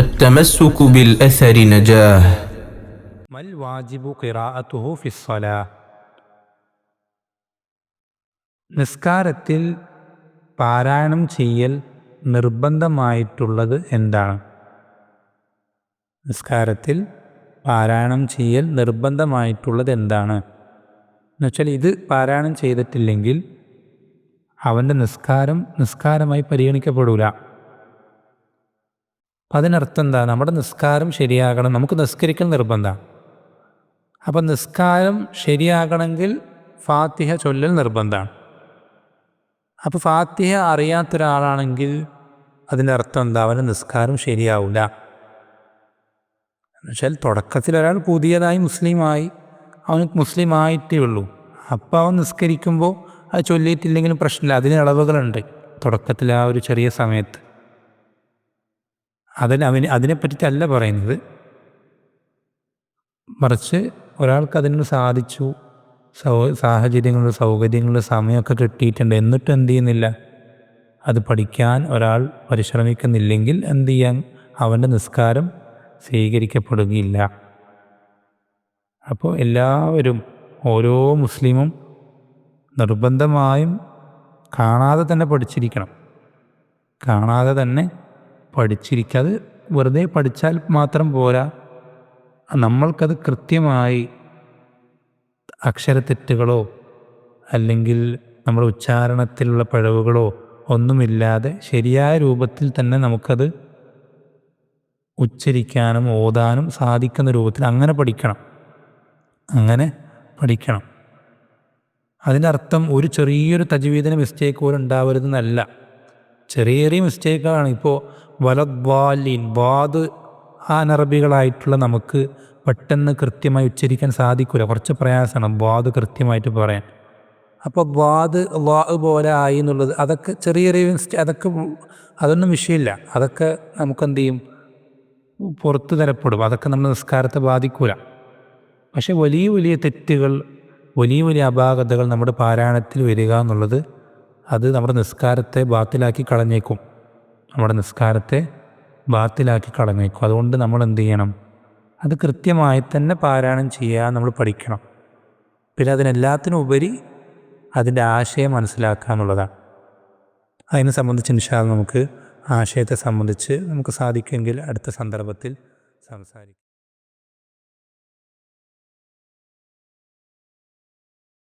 التمسك بالأثر نجاه മൽ വാജിബു ഖിറാഅത്തുഹു ഫിസ്സലാ നിസ്കാരത്തിൽ പാരായണം ചെയ്യൽ നിർബന്ധമായിട്ടുള്ളത് എന്താണ് നിസ്കാരത്തിൽ പാരായണം ചെയ്യൽ നിർബന്ധമായിട്ടുള്ളത് എന്താണ് എന്നുവെച്ചാൽ ഇത് പാരായണം ചെയ്തിട്ടില്ലെങ്കിൽ അവൻ്റെ നിസ്കാരം നിസ്കാരമായി പരിഗണിക്കപ്പെടൂല അപ്പം അതിനർത്ഥം എന്താ? നമ്മുടെ നിസ്കാരം ശരിയാകണം. നമുക്ക് നിസ്കരിക്കൽ നിർബന്ധമാണ് അപ്പം നിസ്കാരം ശരിയാകണമെങ്കിൽ ഫാത്തിഹ ചൊല്ലൽ നിർബന്ധമാണ് അപ്പോൾ ഫാത്തിഹ അറിയാത്തൊരാളാണെങ്കിൽ അതിന്റെ അർത്ഥം എന്താ? അവന്റെ നിസ്കാരം ശരിയാവില്ല എന്നുവെച്ചാൽ തുടക്കത്തിൽ ഒരാൾ പുതിയതായി മുസ്ലിമായി അവന് മുസ്ലിമായിട്ടേ ഉള്ളൂ. അപ്പോൾ അവൻ നിസ്കരിക്കുമ്പോൾ അത് ചൊല്ലിയിട്ടില്ലെങ്കിലും പ്രശ്നമില്ല. അതിന് ഇളവുകളുണ്ട്. തുടക്കത്തിൽ ആ ഒരു ചെറിയ സമയത്ത്. അതിന് അവന് അതിനെപ്പറ്റിയിട്ടല്ല പറയുന്നത്. മറിച്ച് ഒരാൾക്ക് അതിന് സാധിച്ചു സൗ സാഹചര്യങ്ങൾ സൗകര്യങ്ങൾ സമയമൊക്കെ കിട്ടിയിട്ടുണ്ട്. എന്നിട്ടും എന്ത് ചെയ്യുന്നില്ല. അത് പഠിക്കാൻ ഒരാൾ പരിശ്രമിക്കുന്നില്ലെങ്കിൽ എന്ത് ചെയ്യാൻ? അവന്റെ നിസ്കാരം സ്വീകരിക്കപ്പെടുകയില്ല. അപ്പോൾ എല്ലാവരും ഓരോ മുസ്ലിമും നിർബന്ധമായും കാണാതെ തന്നെ പഠിച്ചിരിക്കണം. കാണാതെ തന്നെ പഠിച്ചിരിക്കാതെ വെറുതെ പഠിച്ചാൽ മാത്രം പോരാ. നമ്മൾക്കത് കൃത്യമായി അക്ഷരത്തെറ്റുകളോ അല്ലെങ്കിൽ നമ്മുടെ ഉച്ചാരണത്തിലുള്ള പിഴവുകളോ ഒന്നുമില്ലാതെ ശരിയായ രൂപത്തിൽ തന്നെ നമുക്കത് ഉച്ചരിക്കാനും ഓതാനും സാധിക്കുന്ന രൂപത്തിൽ അങ്ങനെ പഠിക്കണം. അങ്ങനെ പഠിക്കണം. അതിന്റെ അർത്ഥം ഒരു ചെറിയൊരു തജ്വീദിന് മിസ്റ്റേക്ക് പോലും ഉണ്ടാവരുതെന്നല്ല. ചെറിയ ചെറിയ മിസ്റ്റേക്കാണ്. ഇപ്പോൾ വലദ്വാലിൻ വാദ് അനറബികളായിട്ടുള്ള നമുക്ക് പെട്ടെന്ന് കൃത്യമായി ഉച്ചരിക്കാൻ സാധിക്കില്ല കുറച്ച് പ്രയാസമാണ് വാദ് കൃത്യമായിട്ട് പറയാൻ. അപ്പോൾ വാദ് വാ പോലെ ആയി എന്നുള്ളത് അതൊക്കെ ചെറിയ ചെറിയ അതൊക്കെ അതൊന്നും വിഷയമില്ല. അതൊക്കെ നമുക്ക് നമുക്കെന്ത് ചെയ്യും പുറത്തു തരപ്പെടും. അതൊക്കെ നമ്മൾ നിസ്കാരത്തെ ബാധിക്കൂല. പക്ഷേ വലിയ വലിയ തെറ്റുകൾ വലിയ വലിയ അപാകതകൾ നമ്മുടെ പാരായണത്തിൽ വരിക എന്നുള്ളത് അത് നമ്മുടെ നിസ്കാരത്തെ ബാത്തിലാക്കി കളഞ്ഞേക്കും. നമ്മുടെ നിസ്കാരത്തെ ബാത്തിലാക്കി കളഞ്ഞേക്കും. അതുകൊണ്ട് നമ്മൾ എന്ത് ചെയ്യണം? അത് കൃത്യമായി തന്നെ പാരായണം ചെയ്യാൻ നമ്മൾ പഠിക്കണം. പിന്നെ അതിനെല്ലാത്തിനും ഉപരി അതിന്റെ ആശയം മനസ്സിലാക്കുക എന്നുള്ളതാണ്. അതിനെ സംബന്ധിച്ച് നിഷാദ് നമുക്ക് ആശയത്തെ സംബന്ധിച്ച് നമുക്ക് സാധിക്കുമെങ്കിൽ അടുത്ത സന്ദർഭത്തിൽ സംസാരിക്കാം.